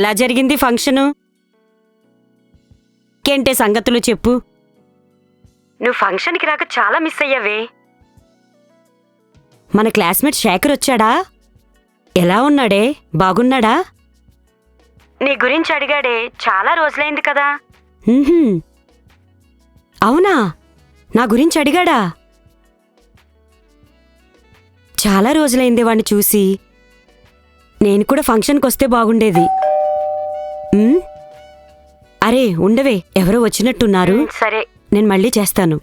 ఎలా జరిగింది ఫంక్షను? ఏంటే సంగతులు చెప్పు. నువ్వు ఫంక్షన్కి రాక చాలా మిస్ అయ్యావే. మన క్లాస్మేట్ శేఖర్ వచ్చాడా? ఎలా ఉన్నాడే? బాగున్నాడా? నీ గురించి అడిగాడే చాలా రోజులైంది కదా. అవునా? నా గురించి అడిగాడా? చాలా రోజులైంది వాణ్ణి చూసి. నేను కూడా ఫంక్షన్కి వస్తే బాగుండేది? అరే ఉండవే. ఎవరో వచ్చినట్టున్నారు. సరే. నేను మళ్ళీ చేస్తాను.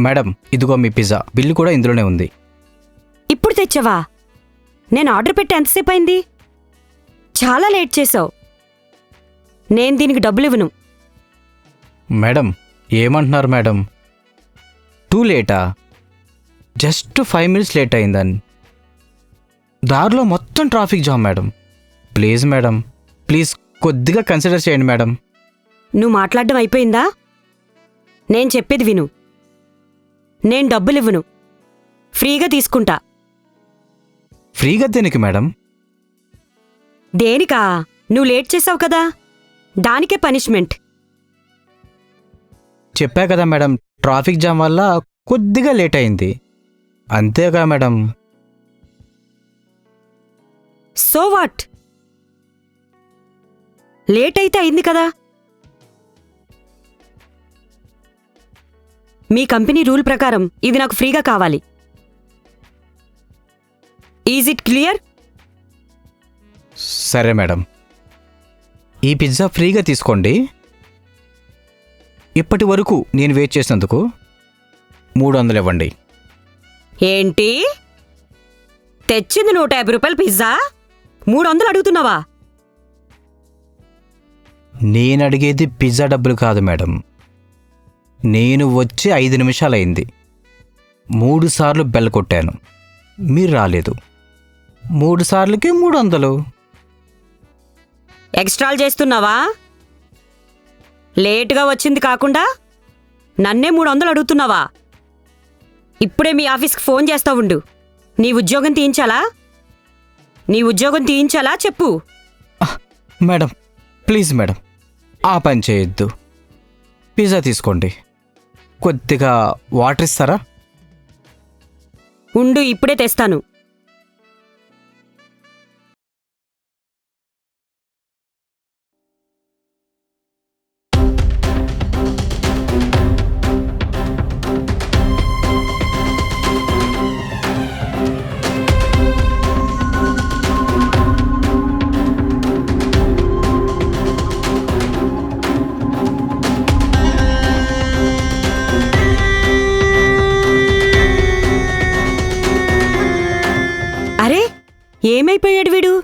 మేడం ఇదిగో మీ పిజ్జా. బిల్లు కూడా ఇందులోనే ఉంది. ఇప్పుడు తెచ్చావా? నేను ఆర్డర్ పెట్టి ఎంతసేపు అయింది? చాలా లేట్ చేసావు. నేను దీనికి డబ్బులు ఇవ్వను. మేడం ఏమంటున్నారు మేడం? టూ లేటా? జస్ట్ ఫైవ్ మినిట్స్ లేట్ అయిందని. దారిలో మొత్తం traffic jam madam. Please madam please కొద్దిగా కన్సిడర్ చేయండి మేడం. నువ్వు మాట్లాడడం అయిపోయిందా? నేను చెప్పేది విను. నేను డబ్బులు ఇవ్వను. ఫ్రీగా తీసుకుంటా. ఫ్రీగా దేనికి మేడం? దేనికా? నువ్వు లేట్ చేసావు కదా. దానికే పనిష్మెంట్. చెప్పా కదా మేడం ట్రాఫిక్ జామ్ వల్ల కొద్దిగా లేట్ అయింది. అంతేగా మేడం. So what? లేట్ అయితే అయింది కదా? మీ కంపెనీ రూల్ ప్రకారం ఇది నాకు ఫ్రీగా కావాలి. ఈజ్ ఇట్ క్లియర్ సరే మేడం. ఈ పిజ్జా ఫ్రీగా తీసుకోండి. ఇప్పటి వరకు నేను వెయిట్ చేసినందుకు మూడు వందలు ఇవ్వండి. ఏంటి? తెచ్చింది నూట యాభై రూపాయల పిజ్జా? మూడు వందలు అడుగుతున్నావా? నేను అడిగేది పిజ్జా డబ్బులు కాదు మేడం. నేను వచ్చి ఐదు నిమిషాలైంది. మూడు సార్లు బెల్ కొట్టాను. మీరు రాలేదు. మూడు సార్లకి మూడు వందలు. ఎక్స్ట్రాలు చేస్తున్నావా? లేటుగా వచ్చింది కాకుండా నన్నే మూడు వందలు అడుగుతున్నావా? ఇప్పుడే మీ ఆఫీస్కి ఫోన్ చేస్తా ఉండు. నీ ఉద్యోగం తీయించాలా? నీ ఉద్యోగం తీయించాలా చెప్పు. మేడం ప్లీజ్ మేడం ఆ పని చేయొద్దు. పిజ్జా తీసుకోండి. కొద్దిగా వాటర్ ఇస్తారా? ఉండు ఇప్పుడే తెస్తాను. ఏమైపోయాడు వీడు?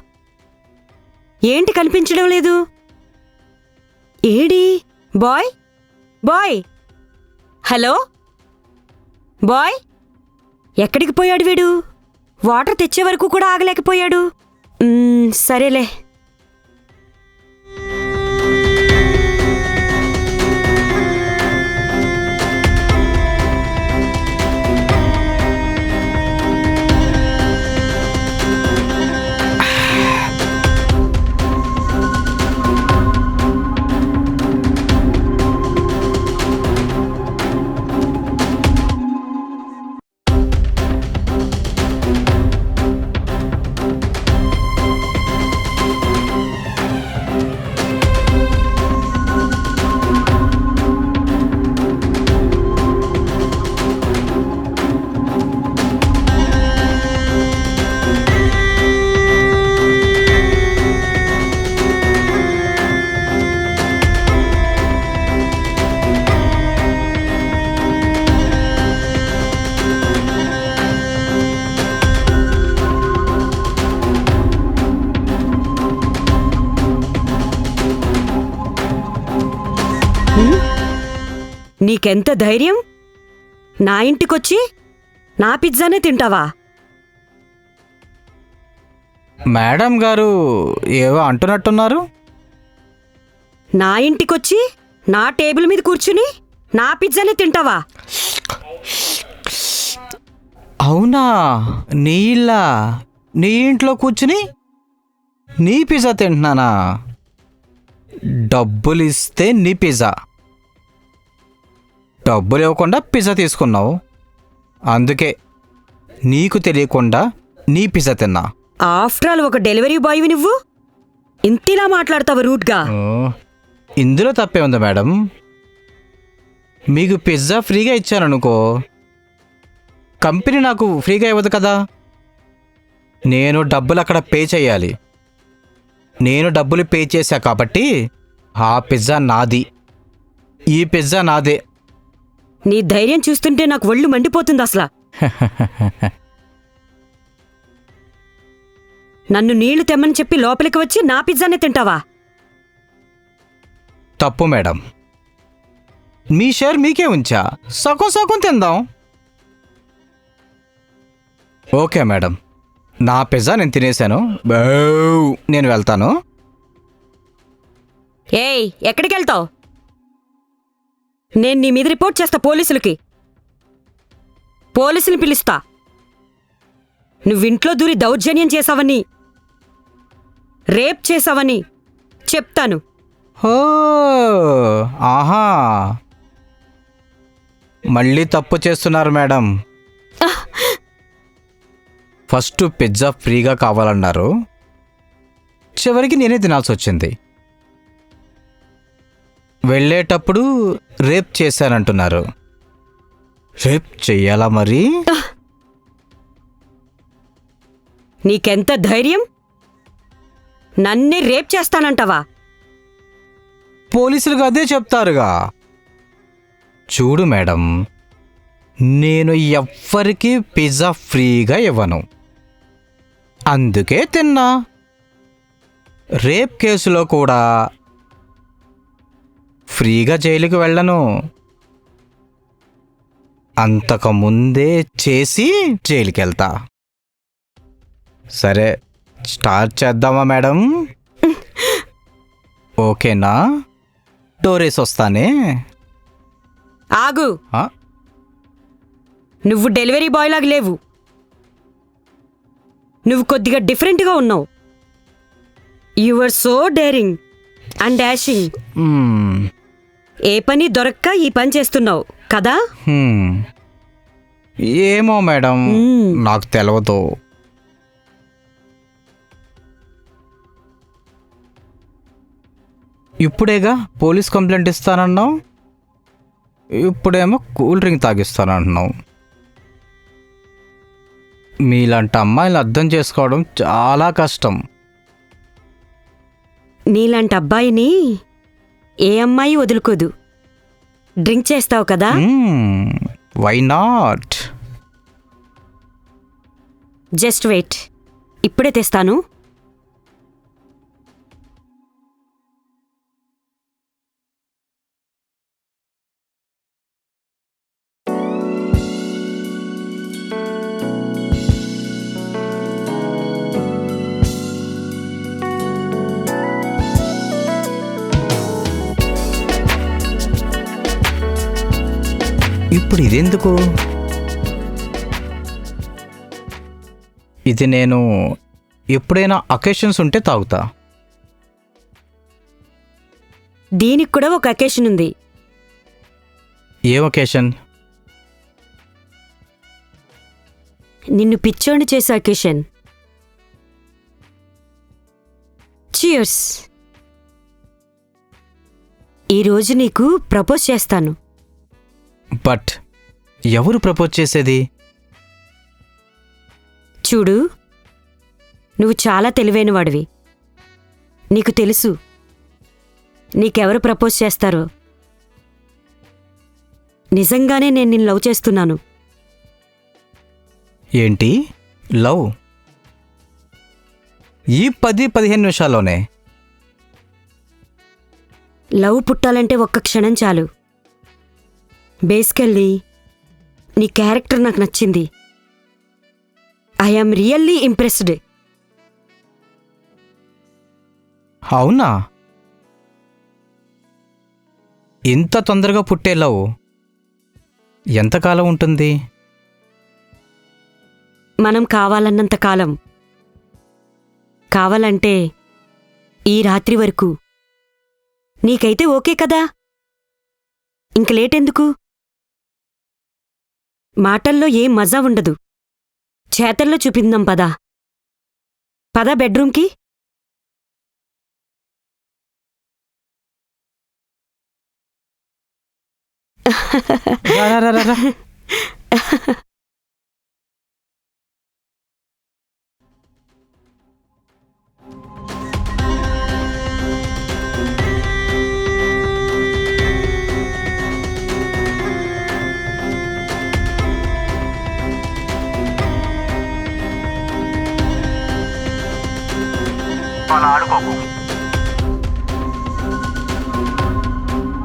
ఏంటి కనిపించడం లేదు? ఏడి? బాయ్? బాయ్? హలో? బాయ్? ఎక్కడికి పోయాడు వీడు? వాటర్ తెచ్చే వరకు కూడా ఆగలేకపోయాడు. సరేలే. నీకెంత ధైర్యం? నా ఇంటికొచ్చి నా పిజ్జానే తింటావా? మేడం గారు ఏవో అంటున్నట్టున్నారు. నా ఇంటికొచ్చి నా టేబుల్ మీద కూర్చుని నా పిజ్జాని తింటావా? అవునా? నీ ఇల్లా? నీ ఇంట్లో కూర్చుని నీ పిజ్జా తింటున్నానా? డబ్బులు ఇస్తే నీ పిజ్జా. డబ్బులు ఇవ్వకుండా పిజ్జా తీసుకున్నావు. అందుకే నీకు తెలియకుండా నీ పిజ్జా తిన్నా. ఆఫ్టర్ ఆల్ ఒక డెలివరీ బాయ్వి నువ్వు? ఇంతిలా మాట్లాడతావు రూట్గా? ఇందులో తప్పే ఉంది మేడం. మీకు పిజ్జా ఫ్రీగా ఇచ్చాననుకో. కంపెనీ నాకు ఫ్రీగా ఇవ్వదు కదా. నేను డబ్బులు అక్కడ పే చేయాలి. నేను డబ్బులు పే చేశా కాబట్టి ఆ పిజ్జా నాది. ఈ పిజ్జా నాదే. నీ ధైర్యం చూస్తుంటే నాకు ఒళ్ళు మండిపోతుంది అసలు. నన్ను నీళ్ళు తెమ్మని చెప్పి లోపలికి వచ్చి నా పిజ్జానే తింటావా? తప్పు మేడం. మీ షేర్ మీకే ఉంచా. సగం సగం తిందాం. Okay madam. నా పిజ్జా నేను తినేశాను. బౌ, నేను వెళ్తాను. ఏయ్ ఎక్కడికి వెళ్తావు నేను నీ మీద రిపోర్ట్ చేస్తా పోలీసులకి. పోలీసుని పిలుస్తా. నువ్వింట్లో దూరి దౌర్జన్యం చేశావని రేప్ చేశావని చెప్తాను. ఓ ఆహా. మళ్ళీ తప్పు చేస్తున్నారు మేడం. ఫస్ట్ పిజ్జా ఫ్రీగా కావాలన్నారు. చివరికి నేనే తినాల్సి వచ్చింది. వెళ్ళేటప్పుడు రేప్ చేశానంటున్నారు. రేప్ చెయ్యాలా మరి? నీకెంత ధైర్యం? నన్నే రేప్ చేస్తానంటావా? పోలీసులకు అదే చెప్తారుగా. చూడు మేడం నేను ఎవ్వరికి పిజ్జా ఫ్రీగా ఇవ్వను. అందుకే తిన్నా. రేప్ కేసులో కూడా ఫ్రీగా జైలుకి వెళ్ళను. అంతకు ముందే చేసి జైలుకి వెళ్తా సరే స్టార్ట్ చేద్దామా మేడం? ఓకేనా? డోరేసి వస్తానే? ఆగు. ఆ? నువ్వు డెలివరీ బాయ్ లాగా లేవు. నువ్వు కొద్దిగా డిఫరెంట్గా ఉన్నావు. You are so daring and dashing hmm. ఏ పని దొరక్క ఈ పని చేస్తున్నావు కదా. ఏమో మేడం. నాకు తెలియదు ఇప్పుడేగా పోలీస్ కంప్లైంట్ ఇస్తానన్నావు? ఇప్పుడేమో కూల్ డ్రింక్ తాగిస్తానంటున్నావు మీలాంటి అమ్మాయిలు అర్థం చేసుకోవడం చాలా కష్టం. నీలాంటి అబ్బాయిని ఏ అమ్మాయి వదులుకోదు. డ్రింక్ చేస్తావు కదా? Why not just wait. ఇప్పుడే తెస్తాను. ఇప్పుడు ఇదెందుకు? ఇది నేను ఎప్పుడైనా అకేషన్స్ ఉంటే తాగుతా. దీనికి కూడా ఒక అకేషన్ ఉంది. ఏం అకేషన్ నిన్ను పిచ్చోండి చేసే అకేషన్ చియర్స్ ఈరోజు నీకు ప్రపోజ్ చేస్తాను. బట్ ఎవరు ప్రపోజ్ చేసేది? చూడు నువ్వు చాలా తెలివైన వాడివి నీకు తెలుసు నీకెవరు ప్రపోజ్ చేస్తారో. నిజంగానే నేను నిన్ను లవ్ చేస్తున్నాను. ఏంటి? లవ్? ఈ పది పదిహేను నిమిషాల్లోనే. లవ్ పుట్టాలంటే ఒక్క క్షణం చాలు. బేసికల్లీ నీ క్యారెక్టర్ నాకు నచ్చింది. ఐఆమ్ రియల్లీ ఇంప్రెస్డ్ అవునా? ఇంత తొందరగా పుట్టే లవ్ ఎంతకాలం ఉంటుంది? మనం కావాలన్నంత కాలం. కావాలంటే ఈ రాత్రి వరకు. నీకైతే ఓకే కదా? ఇంక లేటెందుకు మాటల్లో ఏం మజా ఉండదు. చేతల్లో చూపిందాం పదా. పద బెడ్రూమ్కి. రా, రా, రా, రా,